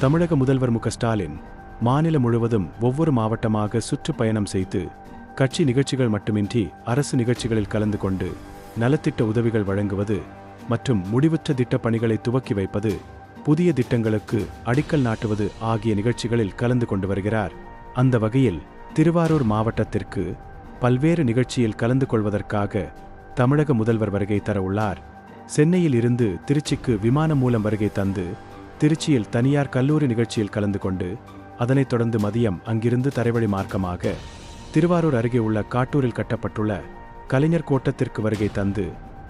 தமிழக முதல்வர் மு ஸ்டாலின் மாநிலம் முழுவதும் ஒவ்வொரு மாவட்டமாக சுற்றுப்பயணம் செய்து கட்சி நிகழ்ச்சிகள் மட்டுமின்றி அரசு நிகழ்ச்சிகளில் கலந்து கொண்டு நலத்திட்ட உதவிகள் வழங்குவது மற்றும் முடிவுற்ற திட்டப் பணிகளை துவக்கி வைப்பது புதிய திட்டங்களுக்கு அடிக்கல் நாட்டுவது ஆகிய நிகழ்ச்சிகளில் கலந்து கொண்டு வருகிறார். அந்த வகையில் திருவாரூர் மாவட்டத்திற்கு பல்வேறு நிகழ்ச்சியில் கலந்து கொள்வதற்காக தமிழக முதல்வர் வருகை தர உள்ளார். சென்னையில் இருந்து திருச்சிக்கு விமானம் மூலம் வருகை தந்து திருச்சியில் தனியார் கல்லூரி நிகழ்ச்சியில் கலந்து கொண்டு அதனைத் தொடர்ந்து மதியம் அங்கிருந்து தரைவழி மார்க்கமாக திருவாரூர் அருகே உள்ள காட்டூரில் கட்டப்பட்டுள்ள கலைஞர் கோட்டத்திற்கு வருகை தந்து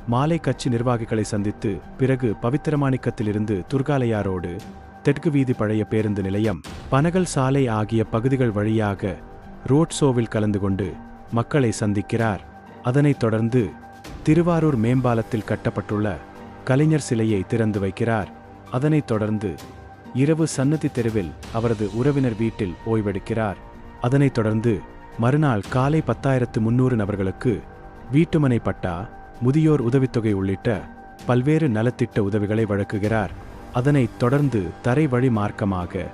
மாலை கட்சி நிர்வாகிகளை சந்தித்து பிறகு பவித்திரமாணிக்கத்திலிருந்து துர்காலையாரோடு தெற்கு வீதி பழைய பேருந்து நிலையம் பனகல் சாலை ஆகிய பகுதிகள் வழியாக ரோட் ஷோவில் கலந்து கொண்டு மக்களை சந்திக்கிறார். அதனைத் தொடர்ந்து திருவாரூர் மேம்பாலத்தில் கட்டப்பட்டுள்ள கலைஞர் சிலையை திறந்து வைக்கிறார். அதனைத் தொடர்ந்து இரவு சன்னதி தெருவில் அவரது உறவினர் வீட்டில் ஓய்வெடுக்கிறார். அதனைத் தொடர்ந்து மறுநாள் காலை பத்தாயிரத்து முன்னூறு நபர்களுக்கு வீட்டுமனை பட்டா முதியோர் உதவித்தொகை உள்ளிட்ட பல்வேறு நலத்திட்ட உதவிகளை வழங்குகிறார். அதனைத் தொடர்ந்து தரை வழி மார்க்கமாக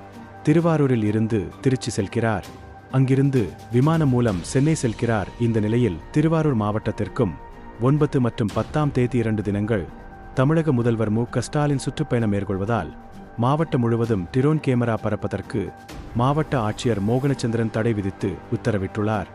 திருவாரூரில் இருந்து திருச்சி செல்கிறார். அங்கிருந்து விமானம் மூலம் சென்னை செல்கிறார். இந்த நிலையில் திருவாரூர் மாவட்டத்திற்கும் ஒன்பது மற்றும் பத்தாம் தேதி இரண்டு தினங்கள் தமிழக முதல்வர் மு க ஸ்டாலின் சுற்றுப்பயணம் மேற்கொள்வதால் மாவட்டம் முழுவதும் டிரோன் கேமரா பரப்பதற்கு மாவட்ட ஆட்சியர் மோகனச்சந்திரன் தடை விதித்து உத்தரவிட்டுள்ளார்.